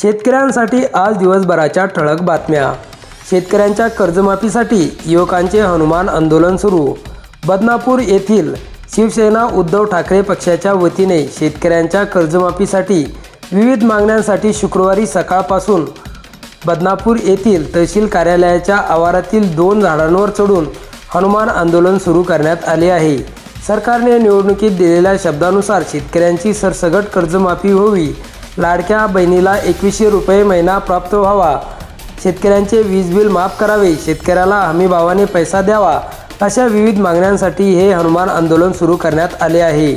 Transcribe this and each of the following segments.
शेतकऱ्यांसाठी आज दिवसभराच्या ठळक बातम्या. शेतकऱ्यांच्या कर्जमाफीसाठी युवकांचे हनुमान आंदोलन सुरू. बदनापूर येथील शिवसेना उद्धव ठाकरे पक्षाच्या वतीने शेतकऱ्यांच्या कर्जमाफीसाठी विविध मागण्यांसाठी शुक्रवारी सकाळपासून बदनापूर येथील तहसील कार्यालयाच्या आवारातील दोन झाडांवर चढून हनुमान आंदोलन सुरू करण्यात आले आहे. सरकारने निवडणुकीत दिलेल्या शब्दानुसार शेतकऱ्यांची सरसगट कर्जमाफी व्हावी लाडक्या बहिणीला एकवीसशे रुपये महिना प्राप्त व्हावा. शेतकऱ्यांचे वीज बिल माफ करावे. शेतकऱ्याला हमी भावाने पैसा द्यावा. अशा विविध मागण्यांसाठी हे हनुमान आंदोलन सुरू करण्यात आले आहे.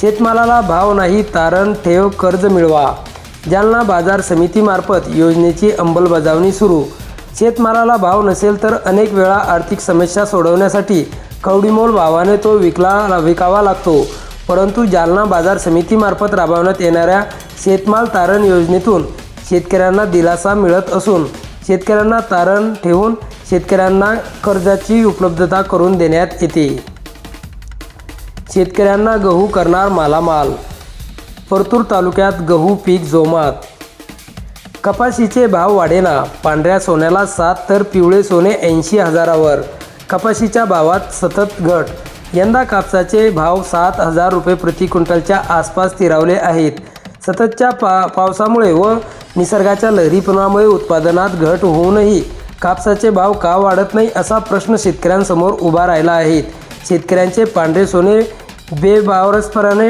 शेतमालाला भाव नाही तारण ठेव कर्ज मिळवा. जालना बाजार समितीमार्फत योजनेची अंमलबजावणी सुरू. शेतमालाला भाव नसेल तर अनेक वेळा आर्थिक समस्या सोडवण्यासाठी कवडीमोल भावाने तो विकला विकावा लागतो. परंतु जालना बाजार समितीमार्फत राबवण्यात येणाऱ्या शेतमाल तारण योजनेतून शेतकऱ्यांना दिलासा मिळत असून शेतकऱ्यांना तारण ठेवून शेतकऱ्यांना कर्जाची उपलब्धता करून देण्यात येते. शेतकऱ्यांना गहू करणार मालामाल. परतूर तालुक्यात गहू पीक जोमात. कपाशीचे भाव वाढेना. पांढऱ्या सोन्याला सात तर पिवळे सोने ऐंशी हजारावर. कपाशीच्या भावात सतत घट यंदा कापसाचे भाव सात हजार रुपये प्रति क्विंटलच्या आसपास स्थिरावले आहेत. सततच्या पा पावसामुळे व निसर्गाच्या लहरीपणामुळे उत्पादनात घट होऊनही कापसाचे भाव का वाढत नाही असा प्रश्न शेतकऱ्यांसमोर उभा राहिला आहे. शेतकऱ्यांचे पांढरे सोने बेबावरसपणाने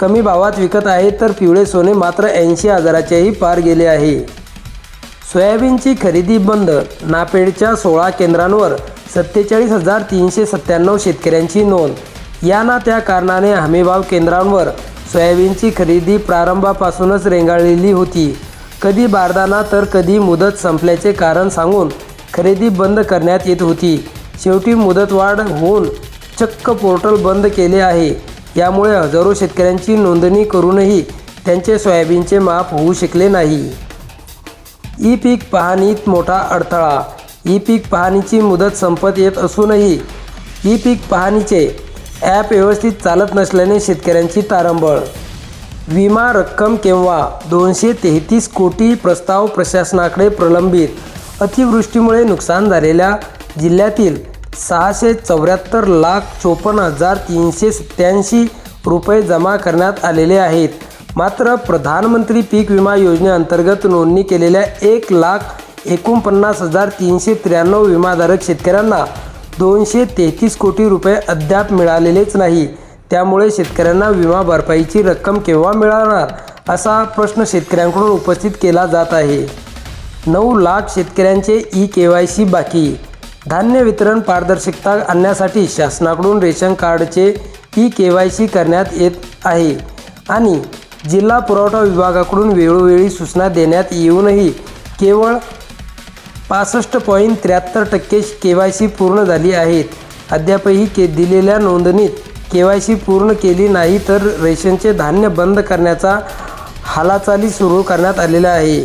कमी भावात विकत आहे तर पिवळे सोने मात्र ऐंशी हजाराच्याही पार गेले आहे. सोयाबीनची खरेदी बंद नापेडच्या सोळा केंद्रांवर सत्तेचाळीस हजार तीनशे सत्त्याण्णव शेतकऱ्यांची नोंद. या ना त्या कारणाने हमीभाव केंद्रांवर सोयाबीनची खरेदी प्रारंभापासूनच रेंगाळलेली होती. कधी बारदाना तर कधी मुदत संपल्याचे कारण सांगून खरेदी बंद करण्यात येत होती. शेवटी मुदतवाढ होऊन चक्क पोर्टल बंद केले आहे. यामुळे हजारो शेतकऱ्यांची नोंदणी करूनही त्यांचे सोयाबीनचे माप होऊ शकले नाही. ई पीक पाहणीत मोठा अडथळा ई पीक पाहणीची मुदत संपत येत असूनही ई पीक पाहणीचे ॲप व्यवस्थित चालत नसल्याने शेतकऱ्यांची तारंबळ. विमा रक्कम केव्हा दोनशे तेहतीस कोटी प्रस्ताव प्रशासनाकडे प्रलंबित अतिवृष्टीमुळे नुकसान झालेल्या जिल्ह्यातील सहाशे चौऱ्याहत्तर लाख चोपन्न हजार तीनशे सत्त्याऐंशी रुपये जमा करण्यात आलेले आहेत. मात्र प्रधानमंत्री पीक विमा योजनेअंतर्गत नोंदणी केलेल्या एक लाख एकोणपन्नास हजार तीनशे त्र्याण्णव विमाधारक शेतकऱ्यांना दोनशे तेहतीस कोटी रुपये अद्याप मिळालेलेच नाही. त्यामुळे शेतकऱ्यांना विमा भरपाईची रक्कम केव्हा मिळणार असा प्रश्न शेतकऱ्यांकडून उपस्थित केला जात आहे. नऊ लाख शेतकऱ्यांचे ई के वाय सी बाकी. धान्य वितरण पारदर्शकता आणण्यासाठी शासनाकडून रेशन कार्डचे ई के वाय सी करण्यात येत आहे आणि जिल्हा पुरवठा विभागाकडून वेळोवेळी सूचना देण्यात येऊनही केवळ पासष्ट पॉईंट त्र्याहत्तर टक्के के वाय सी पूर्ण झाली आहेत. अद्यापही के दिलेल्या नोंदणीत के वाय सी पूर्ण केली नाही तर रेशनचे धान्य बंद करण्याचा हालाचाली सुरू करण्यात आलेला आहे.